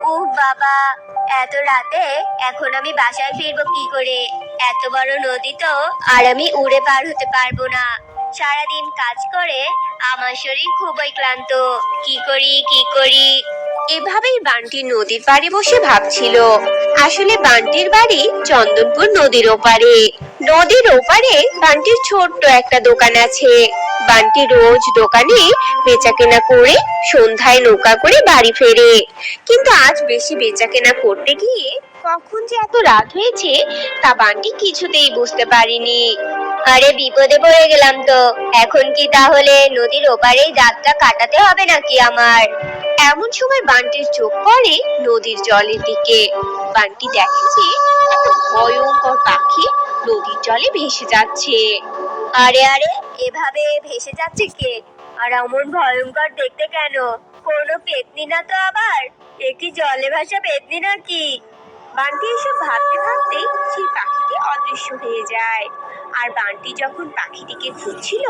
উহ, বাবা, এত রাতে এখন আমি বাসায় ফিরবো কি করে? এত বড় নদী তো আর আমি উড়ে পার হতে পারব না। সারাদিন কাজ করে আমার শরীর খুবই ক্লান্ত। কি করি কি করি? এভাবেই বান্টি নদীর পাড়ে বসে ভাবছিল। আসলে বান্টির বাড়ি চন্দনপুর নদীর ওপারে। নদীর ওপারে বান্টির ছোট্ট একটা দোকান আছে। বান্টি রোজ দোকানে বেচাকেনা করে, সন্ধ্যায় নৌকা করে বাড়ি ফেরে। কিন্তু আজ বেশি বেচাকেনা করতে গিয়ে কখন যে এত রাত হয়েছে, তা বান্টি কিছুতেই বুঝতে পারিনি। আরে বিপদে পড়ে গেলাম তো। এখন কি তাহলে নদীর ওপারেই রাতটা কাটাতে হবে নাকি আমার? এমন সময় বান্টির চোখ পড়ে নদীর জলের দিকে। বান্টি দেখে যে একটা ভয়ঙ্কর পাখি নদীর জলে ভেসে যাচ্ছে। আরে আরে, এভাবে ভেসে যাচ্ছে কে? আর এমন ভয়ঙ্কর দেখতে কেন? কোনো পেতনি না তো আবার? এ কি জলে ভাসা পেতনি নাকি? বান্টি এসব ভাবতে ভাবতে সেই পাখিটি অদৃশ্য হয়ে যায়। আর বান্টি যখন পাখিটিকে খুঁজছিল,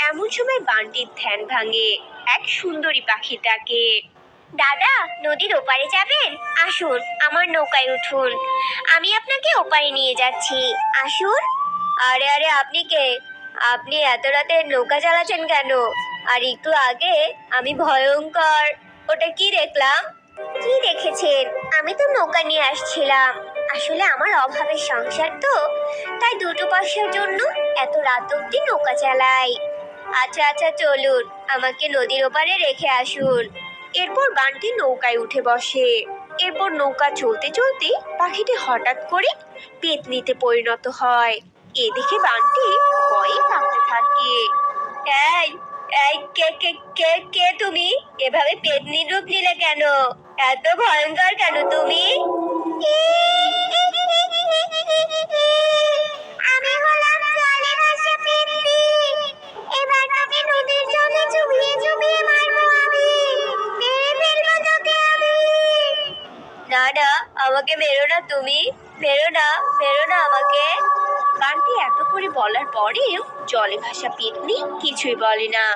এমন সময় বান্টির ধ্যান ভাঙে এক সুন্দরী পাখির ডাকে দাদা, নদীর ওপারে যাবেন? আসুন, আমার নৌকায় উঠুন। আমি আপনাকে ওপারে নিয়ে যাচ্ছি। আসুন। আরে আরে, আপনি কে? আপনি এত রাতে নৌকা চালাচ্ছেন কেন? আর একটু আগে আমি ভয়ঙ্কর। ওটা কি দেখলাম? কি দেখেছেন? আমি তো নৌকা নিয়ে আসছিলাম। আসলে আমার অভাবের সংসার তো। তাই দুটো পয়সার জন্য এত রাত অব্দি নৌকা চালাই। আচ্ছা আচ্ছা চলুন। আমাকে নদীর ওপারে রেখে আসুন। এরপর বান্টি নৌকায় উঠে বসে। এরপর নৌকা চলতে চলতে পাখিটি হঠাৎ করে পেতনিতে পরিণত হয়। এদিকে বান্টি ভয়ে কাঁপতে থাকে। এই এই কে কে কে কে তুমি? এভাবে পেতনি রূপ নিলে কেন? এত ভয়ঙ্কর কেন তুমি? না না, আমাকে মেরো না তুমি। মেরো না মেরো না আমাকে। করে বলার পরেও জলে ভাসা পেতনি কিছুই বলে না।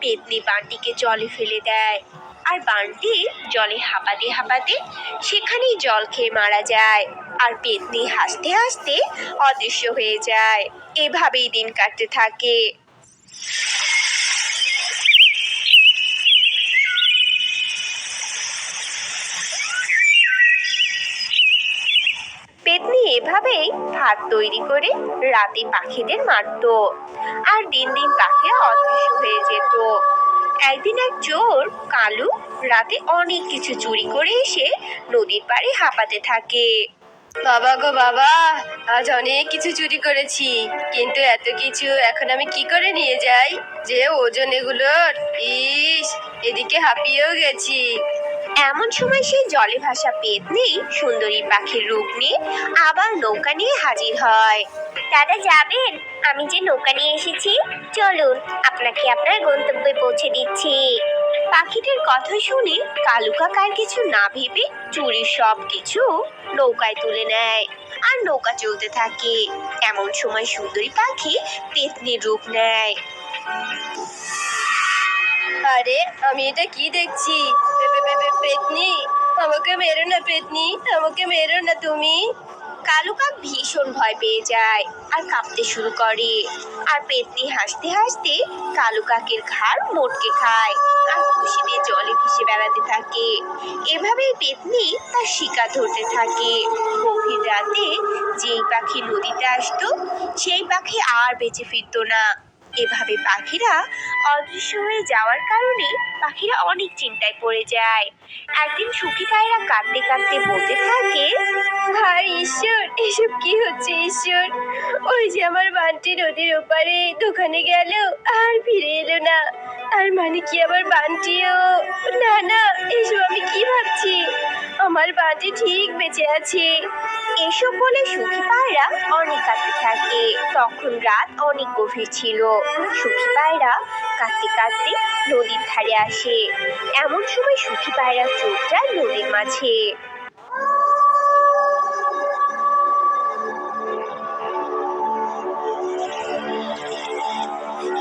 পেতনি বান্টিকে জলে ফেলে দেয় আর বান্টি জলে হাঁপাতে হাঁপাতে সেখানেই জল খেয়ে মারা যায় আর পেতনি হাসতে হাসতে অদৃশ্য হয়ে যায়। এভাবেই দিন কাটতে থাকে। ভাত তৈরি করে রাতে পাখিদের মারতো। আর দিন দিন পাখিরা অদৃশ্য হয়ে যেত। একদিন এক চোর কালু রাতে অনেক কিছু চুরি করে এসে নদীর পাড়ে হাঁপাতে থাকে। বাবা গো বাবা, আজ অনেক কিছু চুরি করেছি। কিন্তু এত কিছু এখন আমি কি করে নিয়ে যাই? যে ওজন এগুলোর, ইস, এদিকে হাঁপিয়েও গেছি। এমন সময় সেই জলে ভাসা পেতনি সুন্দরী পাখির রূপ নিয়ে আবার নৌকা নিয়ে হাজির হয়। দাদা যাবেন? আমি যে নৌকা নিয়ে এসেছি। চলুন, আপনাকে আপনার গন্তব্যে পৌঁছে দিচ্ছি। পাখিটির কথা শুনে কালু কাকার কিছু না ভেবে চুরির সব কিছু নৌকায় তুলে নেয় আর নৌকা চলতে থাকে। এমন সময় সুন্দরী পাখি পেতনির রূপ নেয়। আরে, আমি এটা কি দেখছি? পেতনি, আমাকে মেরো না পেতনি, আমাকে মেরো না তুমি। কালু কাক ভীষণ ভয় পেয়ে যায় আর কাঁপতে শুরু করে। আর পেতনি হাসতে হাসতে কালু কাকের ঘাড় মোটকে খায় আর খুশিতে জলে ভেসে বেড়াতে থাকে। এভাবেই পেতনি তার শিকার ধরতে থাকে। গভীর রাতে যেই পাখি নদীতে আসতো, সেই পাখি আর বেঁচে ফিরতো না। এভাবে পাখিরা অদৃশ্য হয়ে যাওয়ার কারণে পাখিরা অনেক চিন্তায় পড়ে যায়। একদিন সুখী পায়রা কাঁদতে কাঁদতে বলতে থাকে, হায় ঈশ্বর, এসব কি হচ্ছে ঈশ্বর? ওই যে আমার বানটি নদীর ওপারে, দোকানে গেল, আর ফিরে এলো না। আর মানে কি আমার বানটিও? না না, এসব আমি কি ভাবছি? আমার বানটি ঠিক বেঁচে আছে। এসব বলে সুখী পায়রা অনেক কাঁদতে থাকে। তখন রাত অনেক গভীর ছিল। সুখী পায়রা কাঁদতে কাঁদতে নদীর ধারে আসে এমন সময় সুখী পায়রা চোখ যায় নদীর মাঝে।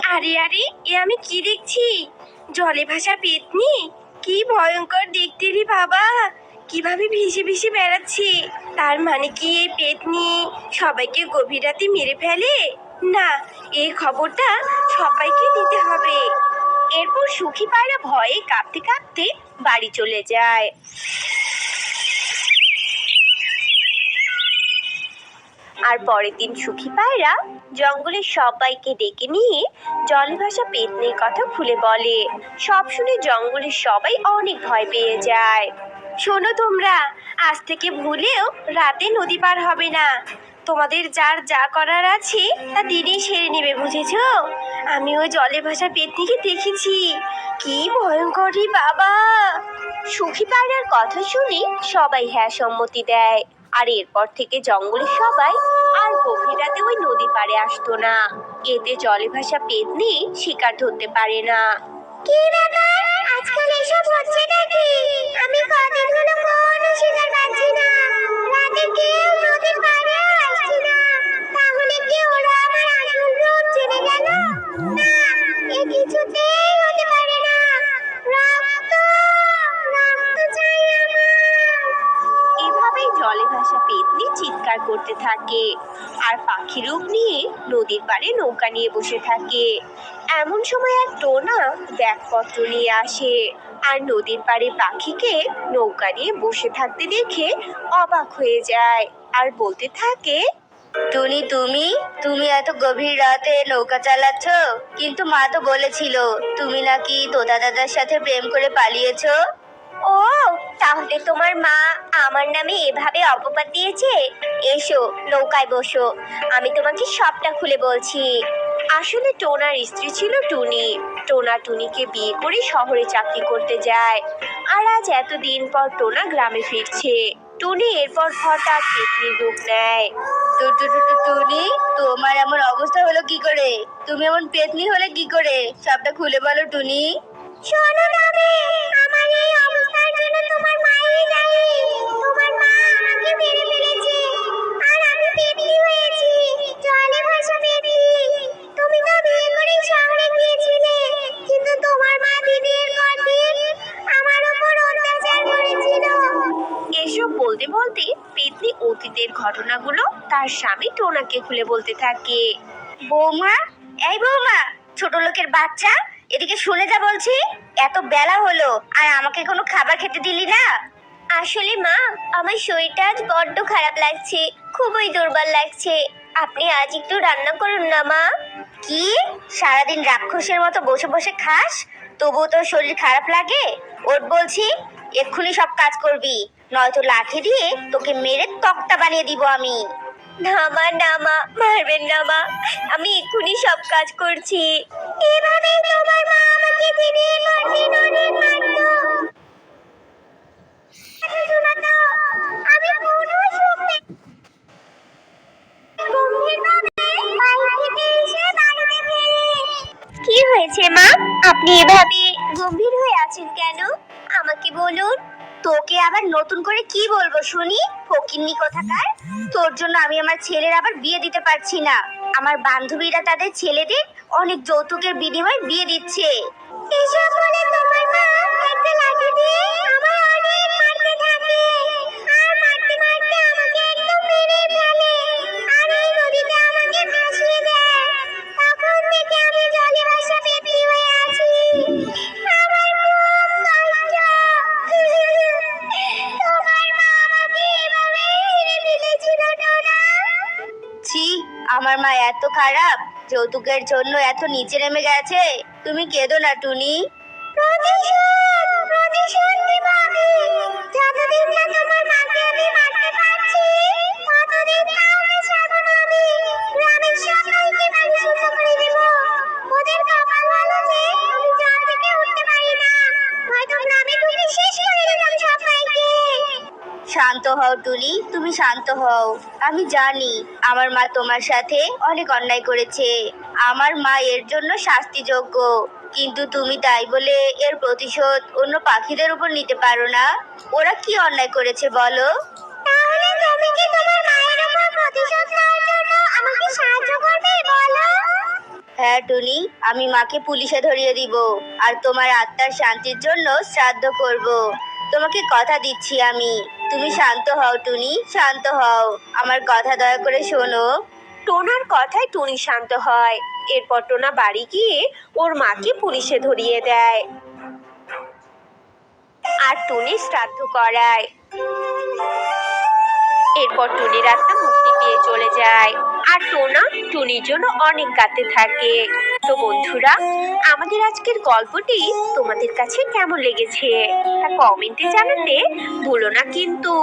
আরে আরে, এ আমি কি দেখছি? জলে ভাসা পেতনি? কি ভয়ঙ্কর দেখতে রে বাবা। কীভাবে ভেসে ভেসে বেড়াচ্ছে? তার মানে কি এই পেতনি সবাইকে গভীর রাতে মেরে ফেলে? না এই খবরটা সবাইকে দিতে হবে। এরপর সুখী পায়রা ভয়ে কাঁপতে কাঁপতে বাড়ি চলে যায়। আর পরের দিন সুখী পায়রা জঙ্গলের সবাইকে ডেকে নিয়ে জলে ভাসা পেতনির কথা খুলে বলে। সব শুনে জঙ্গলের সবাই অনেক ভয় পেয়ে যায়। শোনো তোমরা, আজ থেকে ভুলেও রাতে নদী পার হবে না। তোমাদের যার যা করার আছে, তা দিনেই সেরে নেবে, বুঝেছ? আমি ওই জলে ভাসা পেতনিকে দেখেছি। কি ভয়ঙ্কর বাবা! সুখী পায়রার কথা শুনে সবাই হ্যাঁ সম্মতি দেয়। আর এরপর থেকে জঙ্গলের সবাই আর গভীর রাতে ওই নদী পাড়ে আসতো না। এতে জলে ভাসা পেতনি শিকার ধরতে পারে না। কি ব্যাপার? আজকাল এসব হচ্ছে নাকি? আমি কদিন হলো থাকে। আর পাখি রূপ নিয়ে নদীর পাড়ে নৌকা নিয়ে বসে থাকে। এমন সময় এক টোনা ব্যাগপত্র নিয়ে আসে। আর নদীর পাড়ে পাখিকে নৌকা নিয়ে বসে থাকতে দেখে অবাক হয়ে যায় আর বলতে থাকে, টুনি, তুমি তুমি এত গভীর রাতে নৌকা চালাচ্ছ? কিন্তু মা তো বলেছিল, তুমি নাকি তোতা দাদার সাথে প্রেম করে পালিয়েছো? ও তাহলে তোমার মা আমার নামে এভাবে অপবাদ দিয়েছে? এসো নৌকায় বসো। আমি তোমাকে সবটা খুলে বলছি। আসলে টোনার স্ত্রী ছিল টুনি। টোনা টুনিকে বিয়ে করে শহরে চাকরি করতে যায়। আর আজ এতদিন পর টোনা গ্রামে ফিরছে। টুনি এরপর হঠাৎ পেতনির রূপ নেয়। টুনি তোমার এমন অবস্থা হলো কি করে? তুমি এমন পেতনি হলে কি করে? সবটা খুলে বলো টুনি। শোনো আমার এই বলতে বলতে পেতনি অতীতের ঘটনাগুলো তার স্বামী টোনাকে খুলে বলতে থাকে। বৌমা, এই বৌমা, ছোট লোকের বাচ্চা, এদিকে শুনে যা বলছি, এত বেলা হলো, আর আমাকে কোনো খাবার খেতে দিলি না? আসলে মা, আমার শরীরটা আজ বড্ড খারাপ লাগছে, খুবই দুর্বল লাগছে। আপনি আজ একটু রান্না করুন না, মা। কি? সারাদিন রাক্ষসের মতো বসে বসে খাস? তবুও তোর শরীর খারাপ লাগে? ওর বলছি, এক্ষুনি সব কাজ করবি। নয়তো লাঠি দিয়ে তোকে মেরে তক্তা বানিয়ে দিব আমি। না, মা না, মা, মারবেন না, মা। আমি এক্ষুনি সব কাজ করছি। এভাবেই তোমার মা আমাকে দিনের পর দিন মারতো শোনাতো আমি কোনো সুখ নেই গম্ভীরভাবে বাইরে থেকে এসে বাড়িতে ফিরে কি হয়েছে মা? আপনি এভাবে গম্ভীর হয়ে আছেন কেন? আমাকে বলুন। তোকে আবার নতুন করে কি বলব শুনি? ফকিন্নি কোথাকার? তোর জন্য আমি আমার ছেলের আবার বিয়ে দিতে পারছি না। আমার বান্ধবীরা তাদের ছেলেদের অনেক যৌতুকের বিনিময়ে বিয়ে দিচ্ছে। এসব বলে আমার মা এত খারাপ যৌতুকের জন্য এত নিচে নেমে গেছে। তুমি কেঁদো না টুনি। হও টুনি তুমি শান্ত হও। আমি জানি আমার মা তোমার সাথে অনেক অন্যায় করেছে। আমার মা এর জন্য শাস্তিযোগ্য কিন্তু তুমি তাই বলে এর প্রতিশোধ অন্য পাখিদের উপর নিতে পারো না। ওরা কি অন্যায় করেছে বলো? তাহলে তুমি কি তোমার মায়ের উপর প্রতিশোধ নেওয়ার জন্য আমাকে সাহায্য করবে বলো? হ্যাঁ টুনি আমি মাকে পুলিশে ধরিয়ে দিব আর তোমার আত্মার শান্তির জন্য শ্রাদ্ধ করব। তোমাকে কথা দিচ্ছি আমি। তুমি শান্ত হও, টুনি, শান্ত হও। আমার কথা দয়া করে শোনো। টোনার কথায় টুনি শান্ত হয়। এরপর টোনা বাড়ি গিয়ে ওর মাকে পুলিশে ধরিয়ে দেয়। আর টুনি শ্রাদ্ধ করায়। এরপর টুনির আত্মা মুক্তি পেয়ে চলে যায়। আর টোনা টুনির জন্য অনেক কাঁদতে থাকে। তো বন্ধুরা, আমাদের আজকের গল্পটি তোমাদের কাছে কেমন লেগেছে? তা কমেন্টে জানাতে ভুলো না কিন্তু।